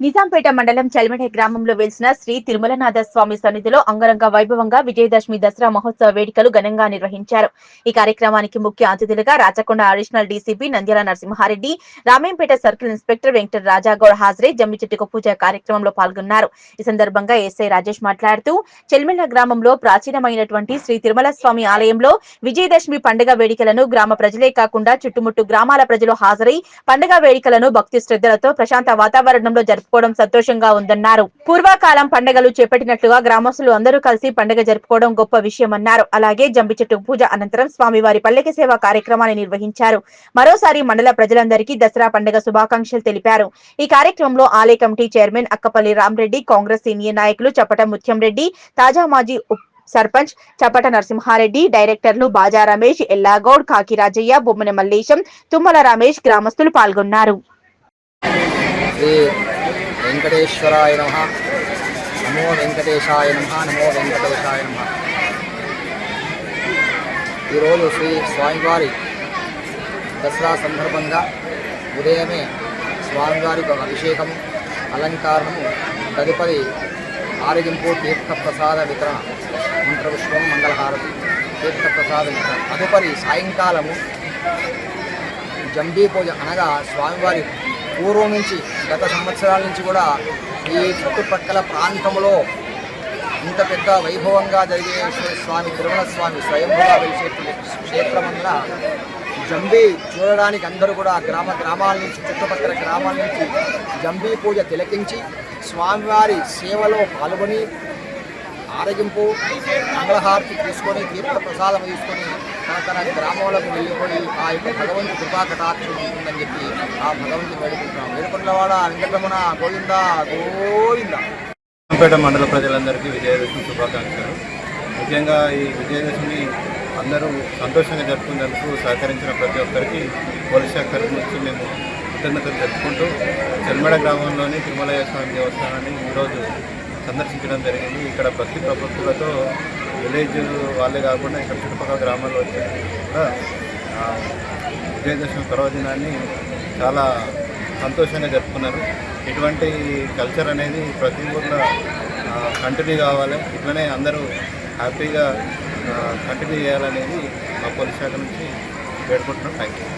నిజాంపేట మండలం చల్మెడ గ్రామంలో వెలిసిన శ్రీ తిరుమలనాథ స్వామి సన్నిధిలో అంగరంగ వైభవంగా విజయదశమి దసరా మహోత్సవ వేడుకలు ఘనంగా నిర్వహించారు. ఈ కార్యక్రమానికి ముఖ్య అతిథులుగా Rachakonda additional DCP Nandyala Narasimha Reddy Ramempeta circle inspector Venkata Raja Goud హాజరై జమ్మి చెట్టుకు పూజ కార్యక్రమంలో పాల్గొన్నారు. ఈ సందర్భంగా ఎస్ఐ రాజేష్ మాట్లాడుతూ చెల్మెల గ్రామంలో ప్రాచీనమైనటువంటి శ్రీ తిరుమల స్వామి ఆలయంలో విజయదశమి పండుగ వేడుకలను గ్రామ ప్రజలే కాకుండా చుట్టుముట్టు గ్రామాల ప్రజలు హాజరై పండుగ వేడుకలను భక్తి శ్రద్ధలతో ప్రశాంత వాతావరణంలో జరుపుకోవడం సంతోషంగా ఉందన్నారు. పూర్వకాలం పండుగలు చేపట్టినట్లుగా గ్రామస్తులు అందరూ కలిసి పండుగ జరుపుకోవడం గొప్ప విషయమన్నారు. అలాగే జంబి చెట్టు పూజ అనంతరం స్వామివారి పల్లెకి సేవ కార్యక్రమాన్ని నిర్వహించారు. మరోసారి మండల ప్రజలందరికీ దసరా పండుగ శుభాకాంక్షలు తెలిపారు. ఈ కార్యక్రమంలో ఆలయ committee chairman Akkapalli Rama Reddy Congress senior నాయకులు చప్పట ముత్యం రెడ్డి తాజా మాజీ సర్పంచ్ చప్పట నరసింహారెడ్డి డైరెక్టర్లు బాజా రమేష్ ఎల్లాగౌడ్ కాకి రాజయ్య బొమ్మన మల్లేశం తుమ్మల రమేష్ గ్రామస్తులు పాల్గొన్నారు. వెంకటేశ్వరాయ నమ. నమో వెంకటేశాయ నమ నమో వెంకటేశాయ నమ. ఈరోజు శ్రీ స్వామివారి దసరా సందర్భంగా ఉదయమే స్వామివారికి ఒక అభిషేకము అలంకారము తదుపరి ఆరగింపు తీర్థప్రసాద వితరణ మంత్రపుష్పం మంగళహారతి తీర్థప్రసాద వితరణ. తదుపరి సాయంకాలము జంబీ పూజ అనగా స్వామివారి పూర్వం నుంచి గత సంవత్సరాల నుంచి కూడా ఈ చుట్టుపక్కల ప్రాంతంలో ఇంత పెద్ద వైభవంగా జరిగే స్వామి తిరుమల స్వామి స్వయంభూగా వెలిసే క్షేత్రం వల్ల జంబీ చూడడానికి అందరూ కూడా గ్రామ గ్రామాల నుంచి చుట్టుపక్కల గ్రామాల నుంచి జంబీ పూజ తిలకించి స్వామివారి సేవలో పాల్గొని ఆరగింపు మంగళహారతి తీసుకొని తీర్థ ప్రసాదం తీసుకొని తన తన గ్రామంలోకి వెళ్ళిపోయి ఆ యొక్క భగవంతు కృపా కటాక్షం ఉంటుందని చెప్పి ఆ భగవంతుని వేడుకుంటున్నాం. వేడుకున్నవాడ వెంకటరమణ గోవింద గోవింద. పేట మండల ప్రజలందరికీ విజయదశమి శుభాకాంక్షలు. ముఖ్యంగా ఈ విజయదశమి అందరూ సంతోషంగా జరుపుకునేందుకు సహకరించిన ప్రతి ఒక్కరికి పోలీస్ శాఖ నుంచి మేము కృతజ్ఞతలు జరుపుకుంటూ చెల్మెడ గ్రామంలోని తిరుమలయ్య స్వామి దేవస్థానాన్ని ఈరోజు సందర్శించడం జరిగింది. ఇక్కడ భక్తి ప్రపత్తులతో విలేజ్ వాళ్ళే కాకుండా ఇక్కడ చుట్టుపక్కల గ్రామాల్లో వచ్చే కూడా విజయదశమి పర్వదినాన్ని చాలా సంతోషంగా జరుపుకున్నారు. ఇటువంటి కల్చర్ అనేది ప్రతి ఊర్లో కంటిన్యూ కావాలి. ఇట్లనే అందరూ హ్యాపీగా కంటిన్యూ చేయాలనేది మా పోలీస్ శాఖ నుంచి వేడుకుంటున్నాం. Thank you